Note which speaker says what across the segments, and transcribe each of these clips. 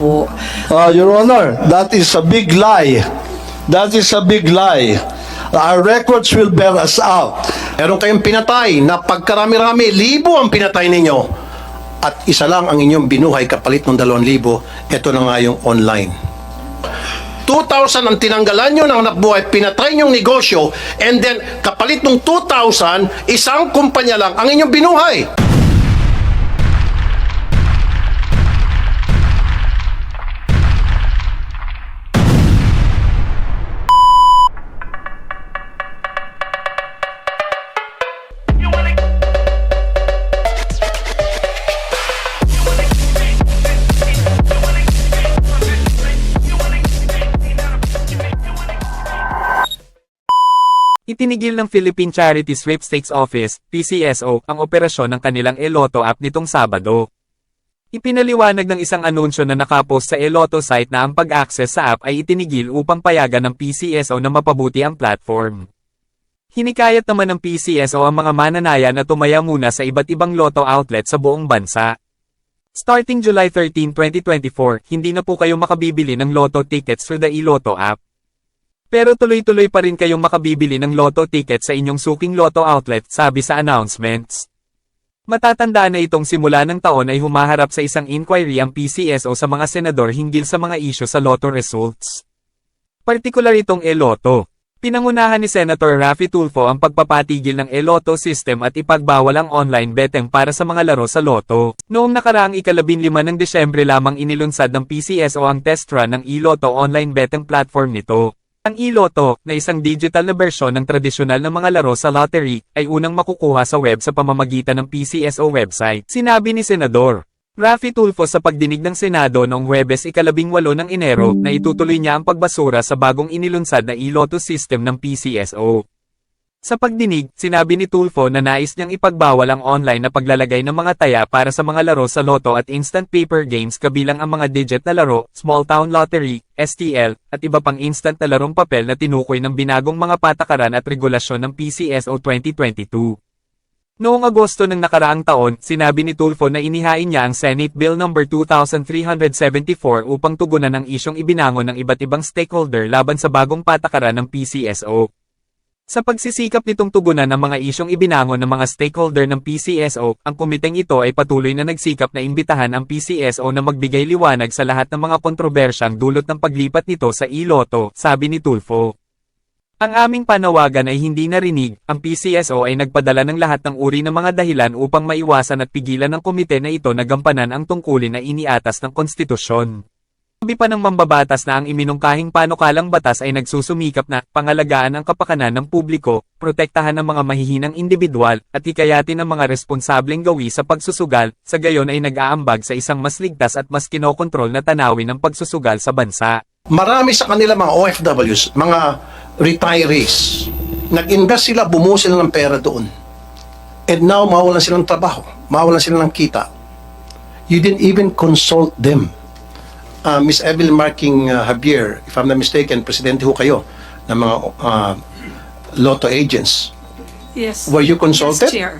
Speaker 1: po.
Speaker 2: Uh, Your Honor, that is a big lie. That is a big lie. Our records will bear us out.
Speaker 3: Meron kayong pinatay na pagkarami-rami, libo ang pinatay ninyo. At isa lang ang inyong binuhay kapalit ng dalawang libo, ito na nga yung online. 2,000 ang tinanggalan nyo ng anak buhay, pinatay nyong negosyo, and then kapalit ng 2,000, isang kumpanya lang ang inyong binuhay.
Speaker 4: Itinigil ng Philippine Charity Sweepstakes Office, PCSO, ang operasyon ng kanilang Eloto app nitong Sabado. Ipinaliwanag ng isang anunsyo na nakapost sa Eloto site na ang pag-access sa app ay itinigil upang payagan ng PCSO na mapabuti ang platform. Hinikayat naman ng PCSO ang mga mananaya na tumaya muna sa iba't ibang loto outlet sa buong bansa. Starting July 13, 2024, hindi na po kayo makabibili ng loto tickets through the eLoto app. Pero tuloy-tuloy pa rin kayong makabibili ng loto ticket sa inyong suking loto outlet, sabi sa announcements. Matatandaan na itong simula ng taon ay humaharap sa isang inquiry ang PCSO sa mga senador hinggil sa mga isyo sa loto results. Partikular itong e-loto. Pinangunahan ni Senator Raffy Tulfo ang pagpapatigil ng e-loto system at ipagbawal ang online betting para sa mga laro sa loto. Noong nakaraang ikalabin lima ng Desyembre lamang inilunsad ng PCSO ang test run ng e-loto online betting platform nito. Ang e-loto, na isang digital na bersyon ng tradisyonal na mga laro sa lottery, ay unang makukuha sa web sa pamamagitan ng PCSO website. Sinabi ni Senador Raffy Tulfo sa pagdinig ng Senado noong Huwebes ikalabing walo ng Enero na itutuloy niya ang pagbasura sa bagong inilunsad na e-loto system ng PCSO. Sa pagdinig, sinabi ni Tulfo na nais niyang ipagbawal ang online na paglalagay ng mga taya para sa mga laro sa loto at instant paper games kabilang ang mga digit na laro, small town lottery, STL, at iba pang instant na larong papel na tinukoy ng binagong mga patakaran at regulasyon ng PCSO 2022. Noong Agosto ng nakaraang taon, sinabi ni Tulfo na inihain niya ang Senate Bill No. 2374 upang tugunan ang isyong ibinangon ng iba't ibang stakeholder laban sa bagong patakaran ng PCSO. Sa pagsisikap nitong tugunan ng mga isyong ibinangon ng mga stakeholder ng PCSO, ang komiteng ito ay patuloy na nagsikap na imbitahan ang PCSO na magbigay liwanag sa lahat ng mga kontrobersyang dulot ng paglipat nito sa e-loto, sabi ni Tulfo. Ang aming panawagan ay hindi narinig, ang PCSO ay nagpadala ng lahat ng uri ng mga dahilan upang maiwasan at pigilan ng komite na ito na gampanan ang tungkulin na iniatas ng konstitusyon. Sabi pa ng mambabatas na ang iminungkahing panukalang batas ay nagsusumikap na pangalagaan ang kapakanan ng publiko, protektahan ng mga mahihinang individual, at hikayatin ng mga responsableng gawi sa pagsusugal, sa gayon ay nag-aambag sa isang mas ligtas at mas kinokontrol na tanawin ng pagsusugal sa bansa.
Speaker 3: Marami sa kanila mga OFWs, mga retirees, nag-invest sila, bumuo sila ng pera doon. And now, mawalan sila ng trabaho, mawalan sila ng kita. You didn't even consult them. Uh, Miss Evelyn Marking uh, Javier, if I'm not mistaken, presidente ho kayo ng mga uh, lotto agents.
Speaker 1: Yes.
Speaker 3: Were you consulted?
Speaker 1: Yes, Chair.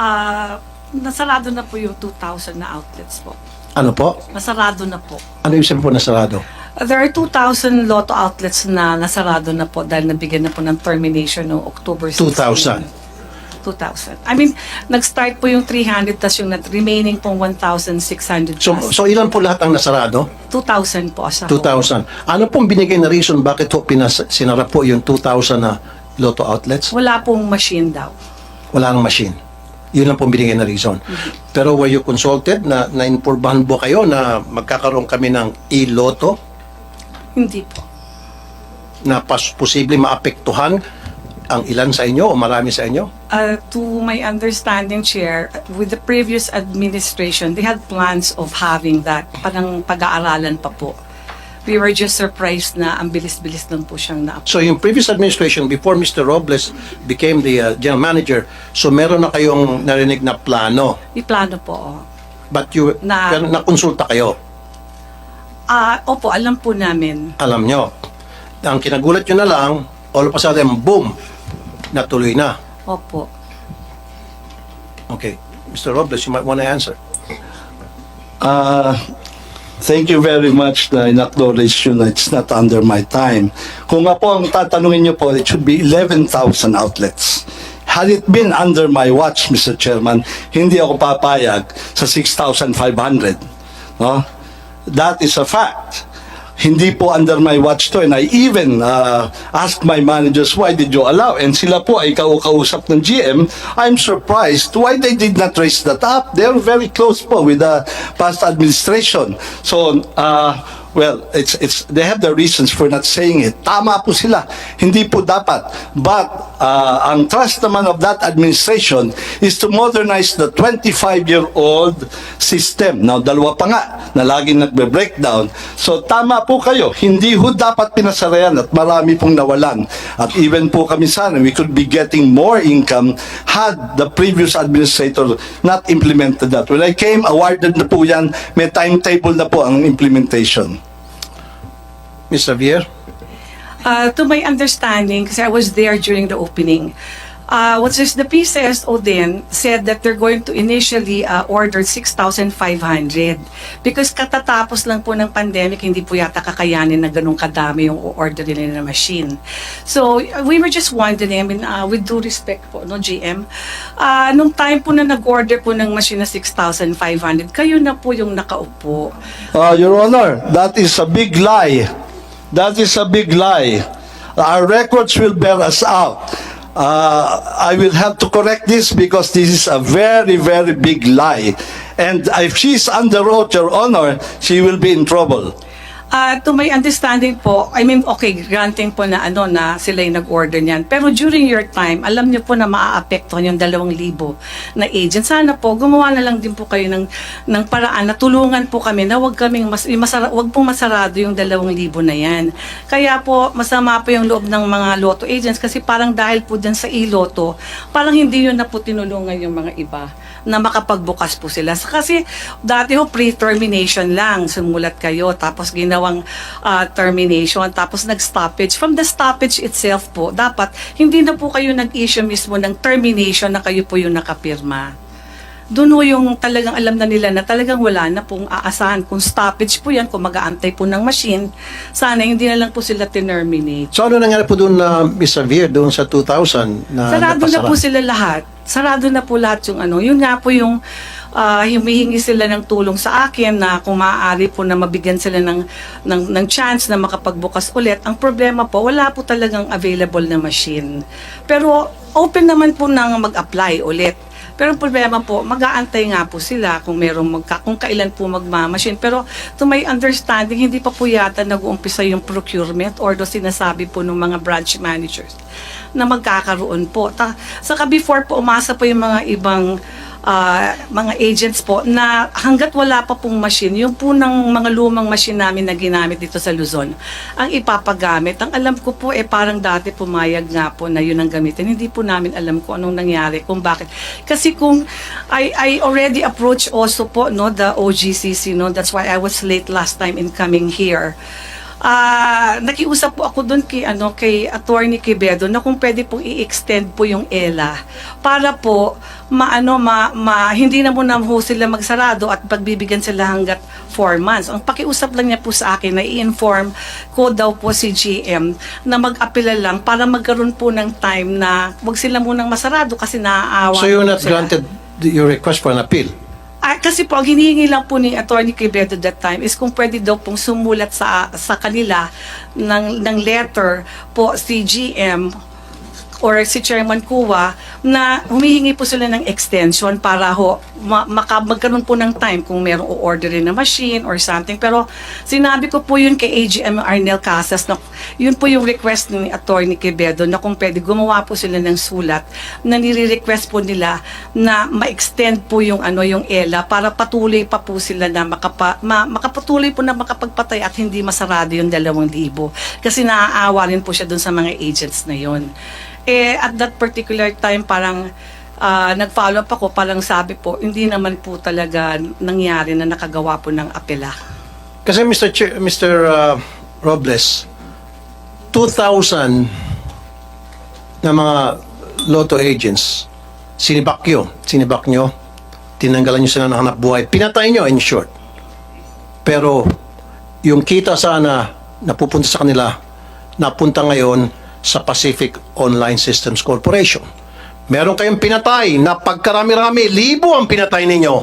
Speaker 1: Ah, nasarado na po yung 2,000 na outlets po.
Speaker 3: Ano po?
Speaker 1: Nasarado na po.
Speaker 3: Ano yung sabi po na sarado?
Speaker 1: There are 2,000 lotto outlets na nasarado na po dahil nabigyan na po ng termination noong October 16.
Speaker 3: 2,000.
Speaker 1: 2,000. I mean, nag-start po yung 300 tas yung remaining pong 1,600
Speaker 3: So,
Speaker 1: plus.
Speaker 3: so ilan po lahat ang nasarado?
Speaker 1: 2,000 po as a whole.
Speaker 3: 2,000. Ano pong binigay na reason bakit ho pinas, sinara po yung 2,000 na lotto outlets?
Speaker 1: Wala pong machine daw.
Speaker 3: Wala nang machine. Yun lang pong binigay na reason. Pero were you consulted na na-informahan po kayo na magkakaroon kami ng e-lotto
Speaker 1: Hindi po.
Speaker 3: na pas posible maapektuhan ang ilan sa inyo o marami sa inyo?
Speaker 1: Uh, to my understanding, Chair, with the previous administration, they had plans of having that. Parang pag-aaralan pa po. We were just surprised na ang bilis-bilis lang po siyang na
Speaker 3: So yung previous administration, before Mr. Robles became the uh, general manager, so meron na kayong narinig na plano.
Speaker 1: May plano po. oh.
Speaker 3: But you,
Speaker 1: Na-
Speaker 3: pero nakonsulta kayo.
Speaker 1: Ah, opo, alam po namin.
Speaker 3: alam nyo. Ang kinagulat nyo na lang, all of a sudden, boom, natuloy na.
Speaker 1: Opo.
Speaker 3: Okay. Mr. Robles, you might want to answer.
Speaker 2: Uh, thank you very much na in-acknowledge you na it's not under my time. Kung nga po ang tatanungin niyo po, it should be 11,000 outlets. Had it been under my watch, Mr. Chairman, hindi ako papayag sa 6,500. No? That is a fact. Hindi po under my watch to and I even uh, asked my managers why did you allow? And sila po ay kau-kausap ng GM I'm surprised why they did not raise that up. They're very close po with the past administration. So uh, well it's it's they have the reasons for not saying it. Tama po sila. Hindi po dapat. But uh, ang trust naman of that administration is to modernize the 25 year old system. Now dalawa pa nga na laging nagbe-breakdown. So tama po kayo. Hindi ho dapat pinasarayan at marami pong nawalan. At even po kami sana we could be getting more income had the previous administrator not implemented that. When I came awarded na po yan. May timetable na po ang implementation
Speaker 3: Ms. Javier?
Speaker 1: Uh, to my understanding, kasi I was there during the opening, uh, what is the PCSO then said that they're going to initially uh, order 6,500 because katatapos lang po ng pandemic, hindi po yata kakayanin na ganun kadami yung order nila na machine. So, uh, we were just wondering, I mean, uh, with due respect po, no, GM, uh, nung time po na nag-order po ng machine na 6,500, kayo na po yung nakaupo.
Speaker 2: Uh, Your Honor, that is a big lie. That is a big lie. Our records will bear us out. Uh, I will have to correct this because this is a very, very big lie. And if she's under oath, Your Honor, she will be in trouble.
Speaker 1: Ah, to my understanding po, I mean, okay, granting po na ano na sila yung nag-order niyan. Pero during your time, alam niyo po na maaapektuhan yung dalawang libo na agent. Sana po, gumawa na lang din po kayo ng, ng paraan na tulungan po kami na wag kaming mas, masara, wag pong masarado yung dalawang libo na yan. Kaya po, masama po yung loob ng mga lotto agents kasi parang dahil po dyan sa e-lotto, parang hindi yun na po tinulungan yung mga iba na makapagbukas po sila. Kasi dati ho pre-termination lang, sumulat kayo, tapos ginawang ah, termination, tapos nag-stoppage. From the stoppage itself po, dapat hindi na po kayo nag-issue mismo ng termination na kayo po yung nakapirma. Doon ho yung talagang alam na nila na talagang wala na pong aasahan. Kung stoppage po yan, kung mag-aantay po ng machine, sana hindi na lang po sila terminate
Speaker 3: So ano nangyari po doon na Ms. Javier doon sa 2000 na
Speaker 1: Sarado na
Speaker 3: napasara?
Speaker 1: po sila lahat. Sarado na po lahat yung ano. Yun nga po yung ah, humihingi sila ng tulong sa akin na kung maaari po na mabigyan sila ng, ng, ng chance na makapagbukas ulit. Ang problema po, wala po talagang available na machine. Pero open naman po nang mag-apply ulit. Pero ang problema po, mag-aantay nga po sila kung merong magka, kung kailan po magmamachine. Pero to my understanding, hindi pa po yata nag-uumpisa yung procurement or do sinasabi po ng mga branch managers na magkakaroon po. Ta, saka before po, umasa po yung mga ibang ah, mga agents po na hanggat wala pa pong machine, yung po ng mga lumang machine namin na ginamit dito sa Luzon, ang ipapagamit. Ang alam ko po, eh parang dati pumayag nga po na yun ang gamitin. Hindi po namin alam kung anong nangyari, kung bakit. Kasi kung I, I already approached also po no, the OGCC, no, that's why I was late last time in coming here. Ah, nakiusap po ako doon kay ano kay Attorney Quevedo na kung pwede pong i-extend po yung ELA para po maano ma, ma hindi na muna ho sila magsarado at pagbibigyan sila hanggat 4 months. Ang pakiusap lang niya po sa akin na i-inform ko daw po si GM na mag-apela lang para magkaroon po ng time na wag sila munang masarado kasi naaawa
Speaker 3: So you're not
Speaker 1: sila.
Speaker 3: granted your request for an appeal?
Speaker 1: Ah, kasi po, ang hinihingi lang po ni Attorney Quevedo that time is kung pwede daw pong sumulat sa sa kanila ng, ng letter po si GM or si Chairman Kuwa na humihingi po sila ng extension para ho ma- maka, magkaroon po ng time kung merong o-orderin na machine or something. Pero sinabi ko po yun kay AGM Arnel Casas na yun po yung request ni Attorney Quevedo na kung pwede gumawa po sila ng sulat na nire-request po nila na ma-extend po yung ano yung ELA para patuloy pa po sila na makapa, ma, makapatuloy po na makapagpatay at hindi masarado yung dalawang libo. Kasi naaawa rin po siya dun sa mga agents na yon. Eh, at that particular time, parang ah, nag-follow up ako, parang sabi po, hindi naman po talaga nangyari na nakagawa po ng apela.
Speaker 3: Kasi Mr. Chair, Mr. uh, Robles, 2,000 na mga lotto agents, sinibak nyo, sinibak nyo, tinanggalan nyo sila ng hanap buhay, pinatay nyo in short. Pero yung kita sana napupunta sa kanila, napunta ngayon sa Pacific Online Systems Corporation. Meron kayong pinatay na pagkarami-rami, libo ang pinatay ninyo.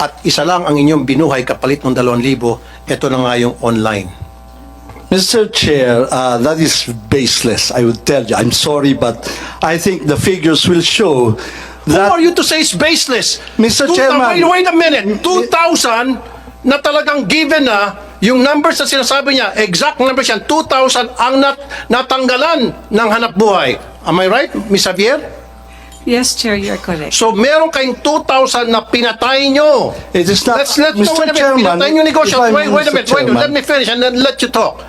Speaker 3: At isa lang ang inyong binuhay kapalit ng dalawang libo, ito na nga yung online.
Speaker 2: Mr. Chair, uh, that is baseless, I would tell you. I'm sorry, but I think the figures will show
Speaker 3: Who
Speaker 2: that...
Speaker 3: are you to say it's baseless?
Speaker 2: Mr.
Speaker 3: Two-
Speaker 2: Chairman.
Speaker 3: Wait, wait a minute. 2,000 na talagang given na yung numbers na sinasabi niya, exact numbers yan, 2,000 ang nat natanggalan ng hanap buhay. Am I right, Ms. Javier?
Speaker 1: Yes, Chair, you're correct.
Speaker 3: So meron kayong 2,000 na pinatay nyo.
Speaker 2: It is not...
Speaker 3: Let's let
Speaker 2: Mr.
Speaker 3: no, wait a minute.
Speaker 2: Chairman,
Speaker 3: Pinatay nyo negosyo. Wait, wait a minute. Wait, let me finish and then let you talk.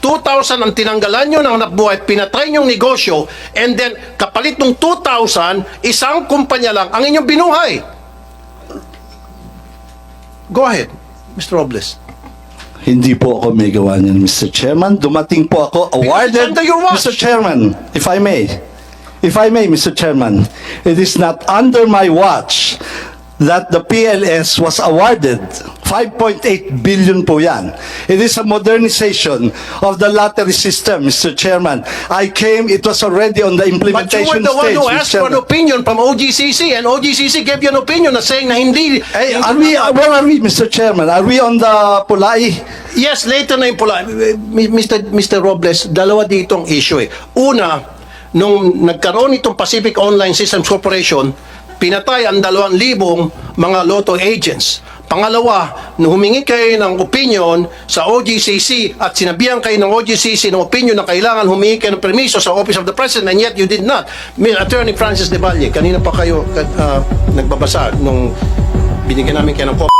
Speaker 3: 2,000 ang tinanggalan nyo ng hanap buhay, pinatay nyo negosyo, and then kapalit ng 2,000, isang kumpanya lang ang inyong binuhay. Go ahead, Mr. Robles.
Speaker 2: Hindi po ako may gawa niyan, Mr. Chairman. Dumating po ako awarded... Mr. Chairman, if I may. If I may, Mr. Chairman. It is not under my watch that the PLS was awarded. 5.8 billion po yan. It is a modernization of the lottery system, Mr. Chairman. I came, it was already on the
Speaker 3: But you were
Speaker 2: implementation
Speaker 3: the one
Speaker 2: stage,
Speaker 3: who
Speaker 2: Mr.
Speaker 3: asked for an opinion from OGCC, and OGCC gave you an opinion na saying na hindi...
Speaker 2: Hey, are we, where are we, Mr. Chairman? Are we on the Pulai?
Speaker 3: Yes, later na yung pula. Mr. Mr. Robles, dalawa dito ang issue eh. Una, nung nagkaroon itong Pacific Online Systems Corporation, pinatay ang dalawang libong mga lotto agents. Pangalawa, humingi kayo ng opinion sa OGCC at sinabihan kayo ng OGCC ng opinion na kailangan humingi kayo ng permiso sa Office of the President and yet you did not. May Attorney Francis De Valle, kanina pa kayo uh, nagbabasa nung binigyan namin kayo ng copy